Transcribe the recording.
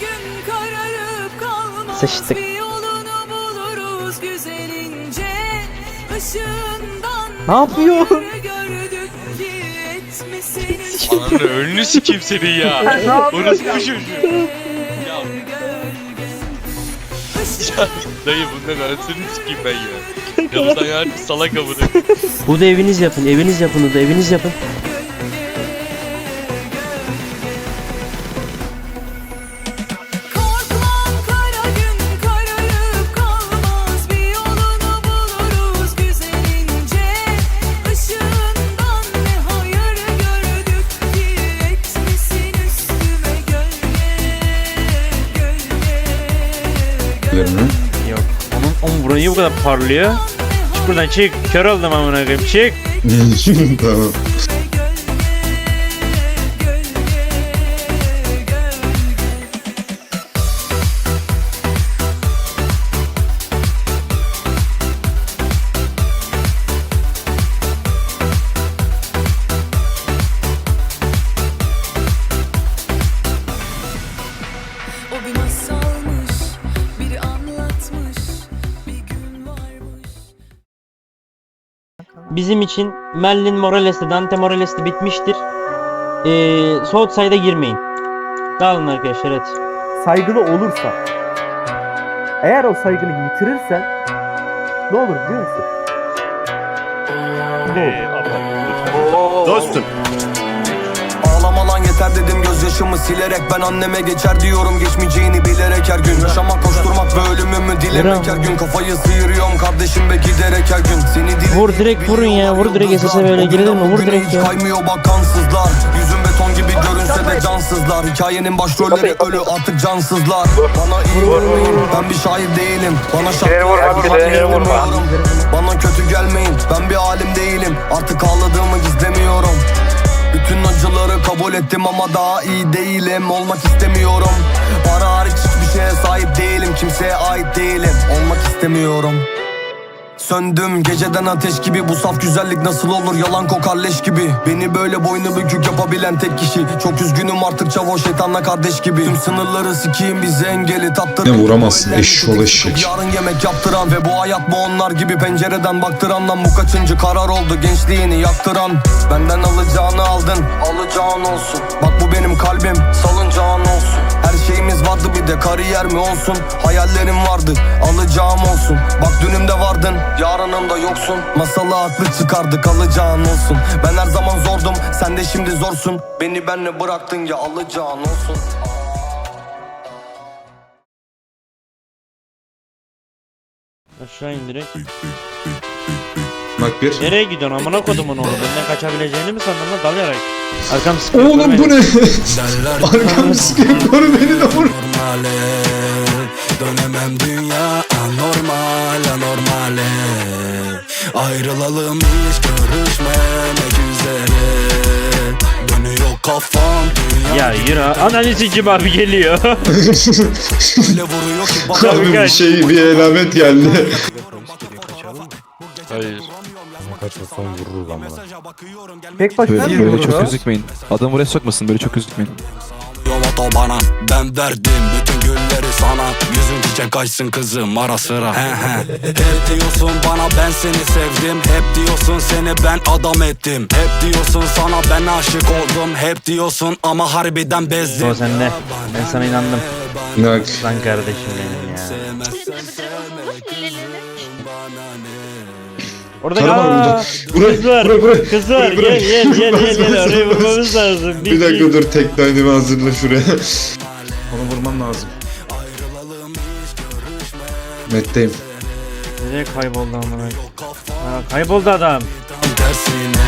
gün kararıp kalmaz Sıçtık. Bir yolunu buluruz güzelince Işığından Ne yapıyor? gördük ki etmesin Ananı önünü sikeyim senin ya. Orası bu çocuğu. Ya, ya dayı bundan anasını sikeyim ben ya. Yavuzdan ya harbi salak amına. Bu da eviniz yapın, eviniz yapın, bu da eviniz yapın. Onun, onun burayı bu kadar parlıyor. Çık buradan çık. Kör oldum amına koyayım. Çık. tamam. Bizim için Merlin Morales'te, Dante Morales'te bitmiştir. Ee, Southside'a girmeyin. Dağılın arkadaşlar hadi. saygılı olursa eğer o saygını yitirirsen ne olur biliyor musun? Dostum. Ağlama lan yeter dedim gözyaşımı silerek. Ben anneme geçer diyorum geçmeyeceğini bilerek her gün. Yaşamak koşturmak ve ölümümü dilemek her gün. Kafayı sıyırıyorum kardeşim ve giderek her gün. Seni dilemek Vur direkt vurun ya, vur direkt SS'e böyle girelim mi? Vur direkt ya. kaymıyor bak kansızlar Yüzüm beton gibi görünse de cansızlar. Hikayenin başrolleri ölü artık cansızlar. Bana iyi vurmayın ben bir şair değilim. Bana şarkı vurma. Bana kötü gelmeyin. Ben bir alim değilim. Artık ağladığımı gizlemiyorum bütün acıları kabul ettim ama daha iyi değilim. Olmak istemiyorum. Para hariç hiçbir şeye sahip değilim. Kimseye ait değilim. Olmak istemiyorum Söndüm. Geceden ateş gibi. Bu saf güzellik nasıl olur? Yalan kokar leş gibi. Beni böyle boynu bükük yapabilen tek kişi. Çok üzgünüm artık çavo şeytanla kardeş gibi. Tüm sınırları sikeyim bizi engeli tattırın Ne vuramazsın, eşşoğlu eşek. Yarın yemek yaptıran ve bu hayat mı onlar gibi pencereden baktıran lan bu kaçıncı karar oldu? Gençliğini yaktıran. Benden alacağını aldın. Alacağın olsun. Bak bu benim kalbim. Salıncağın olsun. Her şeyimiz vardı bir de kariyer mi olsun? Hayallerim vardı. Alacağım olsun Bak dünümde vardın yarınımda yoksun Masalı haklı çıkardık alacağın olsun Ben her zaman zordum sen de şimdi zorsun Beni benle bıraktın ya alacağın olsun Aşağı in direkt. Bak bir. Nereye gidiyorsun amına kodumun oğlu? Benden kaçabileceğini mi sandın lan? Dalayarak. Arkam sıkıyor. Oğlum bu ne? Arkam sıkıyor koru beni de vur. Dönemem dünya anormal anormale Ayrılalım hiç görüşmemek üzere Dönüyor kafam dünya Ya yürü. Sikim abi geliyor. öyle vuruyor ki bana Abi bir şey bir alamet geldi. Hayır. Tek başına Böyle vurur çok gözükmeyin. Adam buraya sokmasın böyle çok gözükmeyin. Yol bana Ben verdim gülleri sana Yüzün çiçek açsın kızım ara sıra he he. Hep diyorsun bana ben seni sevdim Hep diyorsun seni ben adam ettim Hep diyorsun sana ben aşık oldum Hep diyorsun ama harbiden bezdim o sende. Ben sana inandım. Bak. Lan kardeşim benim ya. Orada var aa, burada. Buraya, Kız var. buraya, buraya. Kız var. Buraya, Gel buraya. gel gel gel gel. Oraya buraya. vurmamız lazım. Bir dakika dur teknayını hazırla şuraya. Onu vurmam lazım. Metteyim. Nereye kayboldu amına? Ha, kayboldu adam. Tam tersine